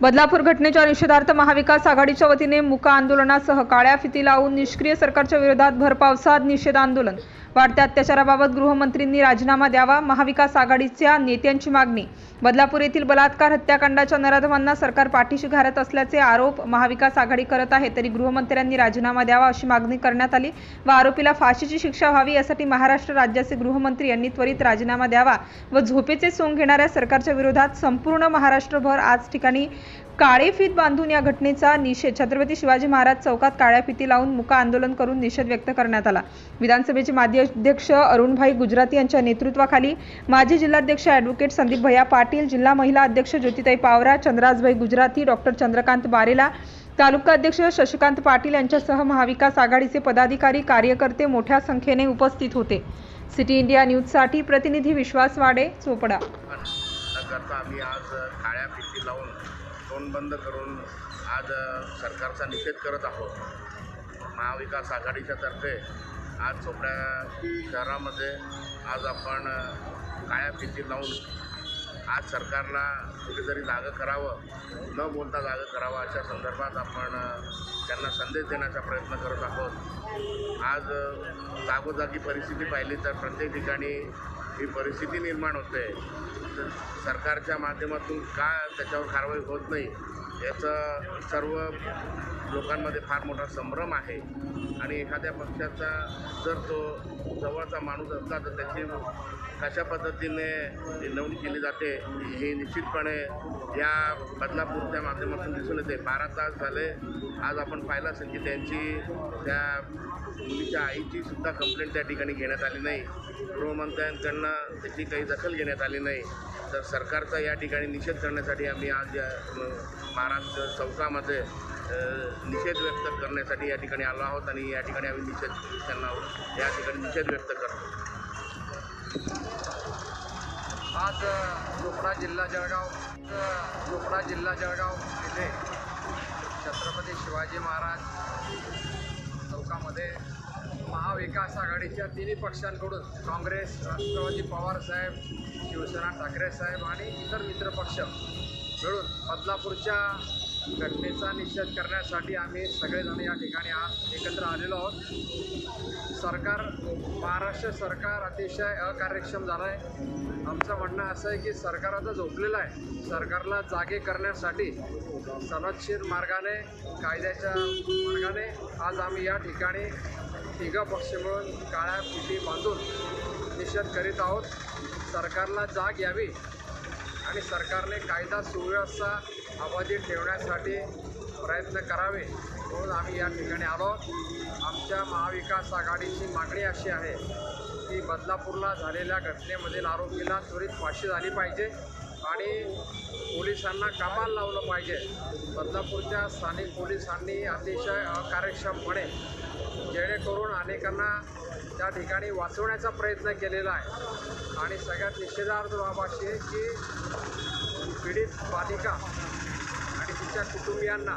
बदलापूर घटनेच्या निषेधार्थ महाविकास आघाडीच्या वतीने मुका आंदोलनासह काळ्या फिती लावून निष्क्रिय सरकारच्या विरोधात भरपावसात निषेध आंदोलन. वाढत्या अत्याचाराबाबत गृहमंत्रींनी राजीनामा द्यावा महाविकास आघाडीच्या नेत्यांची मागणी. बदलापूर येथील बलात्कार हत्याकांडाच्या नराधमांना सरकार पाठीशी घालत असल्याचे आरोप महाविकास आघाडी करत आहे तरी गृहमंत्र्यांनी राजीनामा द्यावा अशी मागणी करण्यात आली व आरोपीला फाशीची शिक्षा व्हावी यासाठी महाराष्ट्र राज्याचे गृहमंत्री यांनी त्वरित राजीनामा द्यावा व झोपेचे सोंग घेणाऱ्या सरकारच्या विरोधात संपूर्ण महाराष्ट्रभर आज ठिकाणी काळे फीत बांधून या घटनेचा निषेध. छत्रपती शिवाजी महाराज चौकात काळ्या फिती लावून मुका आंदोलन करून निषेध व्यक्त करण्यात आला. विधानसभेचे माजी अध्यक्ष अरुणभाई गुजराती यांच्या नेतृत्वाखाली माजी जिल्हाध्यक्ष ॲडव्होकेट संदीप भैया पाटील जिल्हा महिला अध्यक्ष ज्योतिताई पावरा चंद्राजभाई गुजराती डॉक्टर चंद्रकांत बारेला तालुका अध्यक्ष शशिकांत पाटील यांच्यासह महाविकास आघाडीचे पदाधिकारी कार्यकर्ते मोठ्या संख्येने उपस्थित होते. सिटी इंडिया न्यूजसाठी प्रतिनिधी विश्वास वाडे चोपडा. आम्ही आज काळ्या फिती लावून तोंड बंद करून आज सरकारचा निषेध करत आहोत. महाविकास आघाडीच्या तर्फे आज चोपड्या शहरामध्ये आज आपण काळ्या फिती लावून आज सरकारला कुठेतरी जागं करावं न बोलता जागं करावं अशा संदर्भात आपण त्यांना संदेश देण्याचा प्रयत्न करत आहोत. आज जागोजागी परिस्थिती पाहिली तर प्रत्येक ठिकाणी ही परिस्थिती निर्माण होते. तर सरकारच्या माध्यमातून का त्याच्यावर कारवाई होत नाही याचं सर्व लोकांमध्ये फार मोठा संभ्रम आहे. आणि एखाद्या पक्षाचा जर तो जवळचा माणूस असला तर त्याची कशा पद्धतीने नोंदणी केली जाते हे निश्चितपणे या बदलापूरच्या माध्यमातून दिसून येते. बारा तास झाले आज आपण पाहिलं असेल की त्यांची त्या मुलीच्या आईची सुद्धा कंप्लेंट त्या ठिकाणी घेण्यात आली नाही. गृहमंत्र्यांकडनं त्याची काही दखल घेण्यात आली नाही. तर सरकारचा या ठिकाणी निषेध करण्यासाठी आम्ही आज या महाराष्ट्र चौकामध्ये निषेध व्यक्त करण्यासाठी या ठिकाणी आलो आहोत आणि या ठिकाणी आम्ही निषेध त्यांना या ठिकाणी निषेध व्यक्त करतो. आज चोपडा जिल्हा जळगाव चोपडा जिल्हा जळगाव येथे छत्रपती शिवाजी महाराज चौकामध्ये महाविकास आघाडीच्या तिन्ही पक्षांकडून काँग्रेस राष्ट्रवादी पवारसाहेब शिवसेना ठाकरे साहेब आणि इतर मित्रपक्ष मिळून बदलापूरच्या घटनेचा निषेध करण्यासाठी आम्ही सगळेजण या ठिकाणी आज एकत्र आलेलो आहोत. सरकार महाराष्ट्र सरकार अतिशय अकार्यक्षम झालं आहे आमचं म्हणणं असं आहे की सरकार आता झोपलेलं आहे. सरकारला जागे करण्यासाठी सनदशीर मार्गाने कायद्याच्या मार्गाने आज आम्ही या ठिकाणी तिघं पक्ष मिळून काळ्या पिठी बांधून निषेध करीत आहोत. सरकारला जाग यावी आणि सरकारने कायदा सुव्यवस्था अबाधित ठेवण्यासाठी प्रयत्न करावे. म्हणून आम्ही या ठिकाणी आलो. आमच्या महाविकास आघाडीची मागणी अशी आहे की बदलापूरला झालेल्या घटनेमधील आरोपीला त्वरित फाशी झाली पाहिजे आणि पोलिसांना कामाला लावलं पाहिजे. बदलापूरच्या स्थानिक पोलिसांनी अतिशय अकार्यक्षमपणे जेणेकरून अनेकांना त्या ठिकाणी वाचवण्याचा प्रयत्न केलेला आहे. आणि सगळ्यात निषेधार्थ बाब अशी की पीडित बालिका त्यांच्या कुटुंबियांना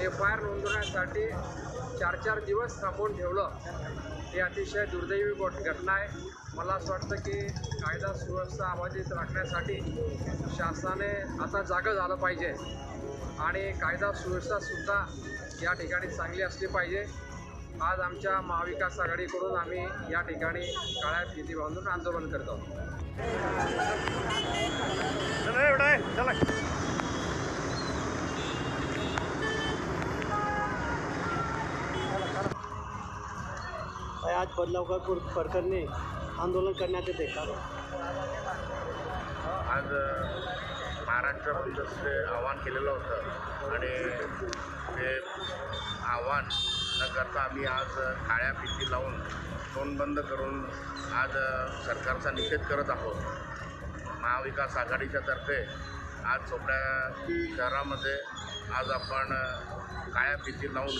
एफ आय आर नोंदवण्यासाठी चार चार दिवस थांबवून ठेवलं. ही अतिशय दुर्दैवी गोट घटना आहे. मला असं वाटतं की कायदा सुव्यवस्था अबाधित राखण्यासाठी शासनाने आता जागं झालं पाहिजे. आणि कायदा सुव्यवस्थासुद्धा या ठिकाणी चांगली असली पाहिजे. आज आमच्या महाविकास आघाडीकडून आम्ही या ठिकाणी काळ्या फिती बांधून आंदोलन करतो. बदलावकर प्रकरणी आंदोलन करण्यात येते. आज महाराष्ट्र बंदचे आव्हान केलेलं होतं. आणि ते आव्हान न करता आम्ही आज काळ्या फिती लावून तोंड बंद करून आज सरकारचा निषेध करत आहोत. महाविकास आघाडीच्या तर्फे आज चोपड्या शहरामध्ये आज आपण काळ्या फिती लावून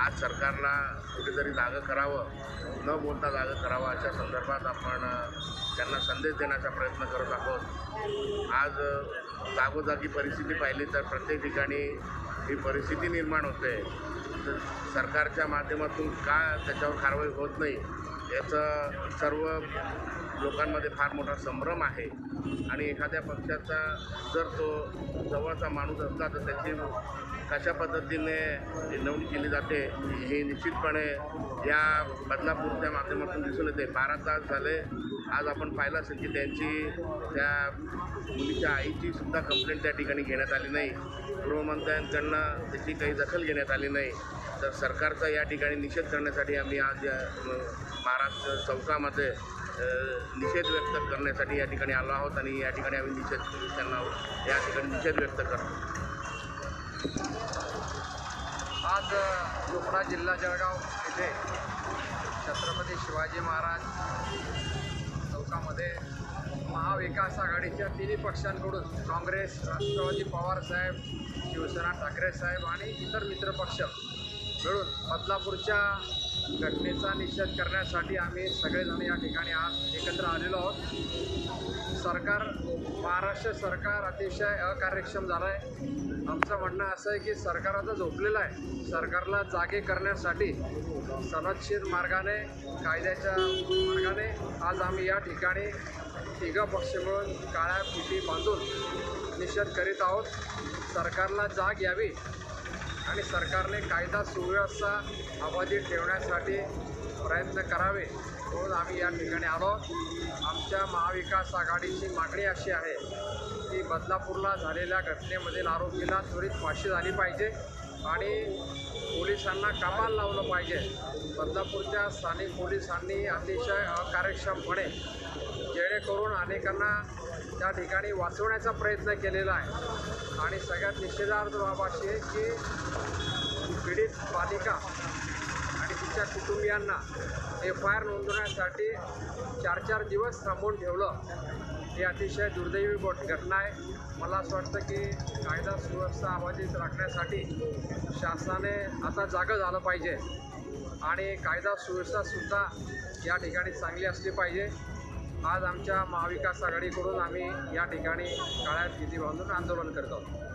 आज सरकारला कुठेतरी जागं करावं न बोलता जागं करावं अशा संदर्भात आपण त्यांना संदेश देण्याचा प्रयत्न करत आहोत. आज जागोजागी परिस्थिती पाहिली तर प्रत्येक ठिकाणी ही परिस्थिती निर्माण होते. तर सरकारच्या माध्यमातून का त्याच्यावर कारवाई होत नाही याचं सर्व लोकांमध्ये फार मोठा संभ्रम आहे. आणि एखाद्या पक्षाचा जर तो जवळचा माणूस असला तर त्याची कशा पद्धतीने नोंद केली जाते हे निश्चितपणे या बदलापूरच्या माध्यमातून दिसून येते. बारा तास झाले आज आपण पाहिलं असेल की त्यांची त्या मुलीच्या आईची सुद्धा कंप्लेंट त्या ठिकाणी घेण्यात आली नाही. गृहमंत्र्यांकडनं त्याची काही दखल घेण्यात आली नाही. तर सरकारचा या ठिकाणी निषेध करण्यासाठी आम्ही आज या महाराष्ट्र चौकामध्ये निषेध व्यक्त करण्यासाठी या ठिकाणी आलो आहोत आणि या ठिकाणी आम्ही निषेध त्यांना या ठिकाणी निषेध व्यक्त करतो. आज चोपडा जिल्हा जळगाव येथे छत्रपती शिवाजी महाराज चौकामध्ये महाविकास आघाडीच्या तिन्ही पक्षांकडून काँग्रेस राष्ट्रवादी पवार साहेब शिवसेना ठाकरे साहेब आणि इतर मित्रपक्ष मिळून बदलापूरच्या घटनेचा निषेध करण्यासाठी आम्ही सगळेजण या ठिकाणी आज एकत्र आलेलो आहोत. सरकार महाराष्ट्र सरकार अतिशय अकार्यक्षम झालं आहे आमचं म्हणणं असं आहे की सरकार आता झोपलेलं आहे. सरकारला जागे करण्यासाठी सनदशीर मार्गाने कायद्याच्या मार्गाने आज आम्ही या ठिकाणी तिघं पक्ष मिळून काळ्या पिठी बांधून निषेध करीत आहोत. सरकारला जाग यावी. आणि सरकारने कायदा सुव्यवस्था अबाधित ठेवण्यासाठी प्रयत्न करावे म्हणून आम्ही या ठिकाणी आलो. आमच्या महाविकास आघाडीची मागणी अशी आहे की बदलापूरला झालेल्या घटनेमधील आरोपीला त्वरित फाशी झाली पाहिजे आणि पोलिसांना कमाल लावलं पाहिजे. बदलापूरच्या स्थानिक पोलिसांनी अतिशय अकार्यक्षमपणे जेणेकरून अनेकांना त्या ठिकाणी वाचवण्याचा प्रयत्न केलेला आहे. आणि सगळ्यात निषेधार्थ बाब अशी आहे की पीडित बालिका आणि तिच्या कुटुंबियांना एफ आय आर नोंदवण्यासाठी चार चार दिवस थांबवून ठेवलं ही अतिशय दुर्दैवी गोट घटना आहे. मला असं वाटतं की कायदा सुव्यवस्था अबाधित राखण्यासाठी शासनाने आता जागं झालं पाहिजे. आणि कायदा सुव्यवस्थासुद्धा या ठिकाणी चांगली असली पाहिजे. आज आमच्या महाविकास आघाडीकडून आम्ही या ठिकाणी काळ्या फिती बांधून आंदोलन करत आहोत.